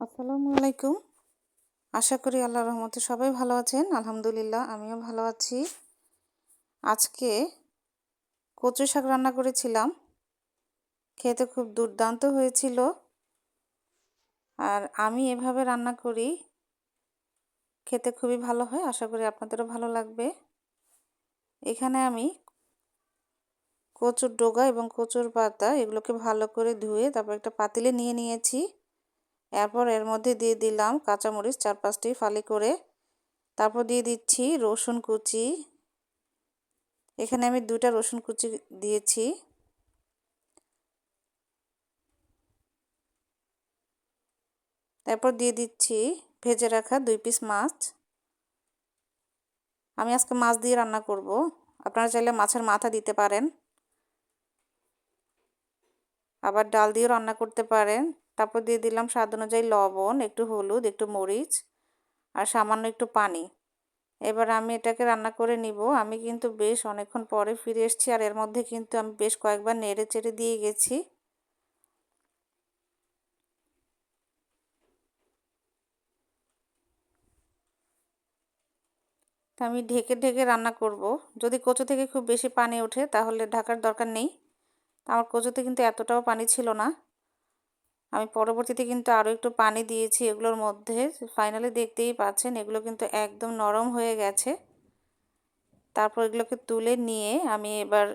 আসসালামু আলাইকুম। আশা করি আল্লাহ রহমতে সবাই ভালো আছেন। আলহামদুলিল্লাহ, আমিও ভালো আছি। আজকে কচু শাক রান্না করেছিলাম। খেতে খুব দুর্দান্ত হয়েছিল। আর আমি এভাবে রান্না করি, খেতে খুবই ভালো হয়। আশা করি আপনাদেরও ভালো লাগবে। এখানে আমি কচুর ডোগা এবং কচুর পাতা এগুলোকে ভালো করে ধুয়ে তারপর একটা পাতিলে নিয়ে নিয়েছি। এরপর এর মধ্যে দিয়ে দিলাম কাঁচামরিচ চার পাঁচটি ফালি করে। তারপর দিয়ে দিচ্ছি রসুন কুচি। এখানে আমি দুটা রসুন কুচি দিয়েছি। তারপর দিয়ে দিচ্ছি ভেজে রাখা দুই পিস মাছ। আমি আজকে মাছ দিয়ে রান্না করব। আপনারা চাইলে মাছের মাথা দিতে পারেন। আবার ডাল দিয়েও রান্না করতে পারেন। তারপর দিয়ে দিলাম স্বাদ অনুযায়ী লবণ, একটু হলুদ, একটু মরিচ আর সামান্য একটু পানি। এবার আমি এটাকে রান্না করে নিব। আমি কিন্তু বেশ অনেকক্ষণ পরে ফিরে এসেছি আর এর মধ্যে কিন্তু আমি বেশ কয়েকবার নেড়ে চেড়ে দিয়ে গেছি। আমি ঢেকে ঢেকে রান্না করব। যদি কচু থেকে খুব বেশি পানি ওঠে তাহলে ঢাকার দরকার নেই। আমার কচুতে কিন্তু এতটাও পানি ছিল না। আমি পরবর্তীতে কিন্তু আরও একটু পানি দিয়েছি এগুলোর মধ্যে। ফাইনালি দেখতেই পাচ্ছেন, এগুলো কিন্তু একদম নরম হয়ে গেছে। তারপর এগুলোকে তুলে নিয়ে আমি এবার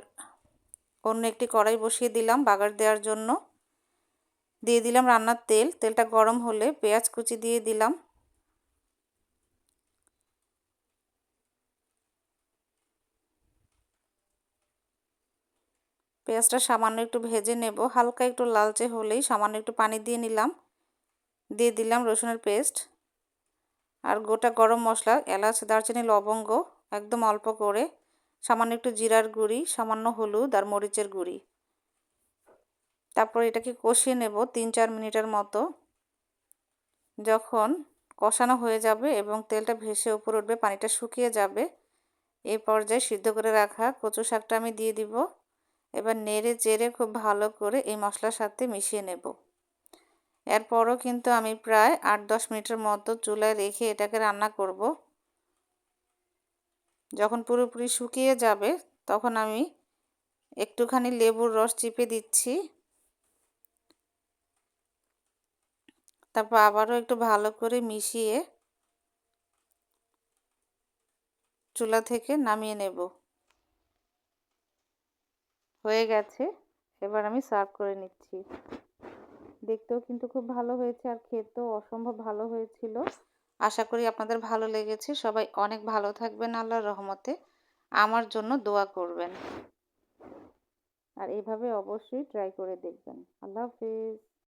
অন্য একটি কড়াই বসিয়ে দিলাম বাগার দেওয়ার জন্য। দিয়ে দিলাম রান্নার তেল, তেলটা গরম হলে পেঁয়াজ কুচি দিয়ে দিলাম। পেঁয়াজটা সামান্য একটু ভেজে নেব। হালকা একটু লালচে হলেই সামান্য একটু পানি দিয়ে নিলাম। দিয়ে দিলাম রসুনের পেস্ট। আর গোটা গরম মশলা, এলাচ, দারচিনি, লবঙ্গ একদম অল্প করে, সামান্য একটু জিরার গুঁড়ি, সামান্য হলুদ আর মরিচের গুঁড়ি। তারপর এটাকে কষিয়ে নেব তিন চার মিনিটের মতো। যখন কষানো হয়ে যাবে এবং তেলটা ভেসে উপর উঠবে, পানিটা শুকিয়ে যাবে এই পর্যায়ে সিদ্ধ করে রাখা কচু শাকটা আমি দিয়ে দিব। এবার নেড়ে চেড়ে খুব ভালো করে এই মশলার সাথে মিশিয়ে নেব। এরপরও কিন্তু আমি প্রায় আট দশ মিনিটের মতো চুলায় রেখে এটাকে রান্না করব। যখন পুরোপুরি শুকিয়ে যাবে, তখন আমি একটুখানি লেবুর রস চিপে দিচ্ছি। তারপর আবারও একটু ভালো করে মিশিয়ে চুলা থেকে নামিয়ে নেব। হয়ে গেছে। এবার আমি সার্ভ করে নিচ্ছি। দেখতেও কিন্তু খুব ভালো হয়েছে আর খেতেও অসম্ভব ভালো হয়েছিল। আশা করি আপনাদের ভালো লেগেছে। সবাই অনেক ভালো থাকবেন আল্লাহর রহমতে। আমার জন্য দোয়া করবেন। আর এভাবে অবশ্যই ট্রাই করে দেখবেন। আল্লাহ হাফিজ।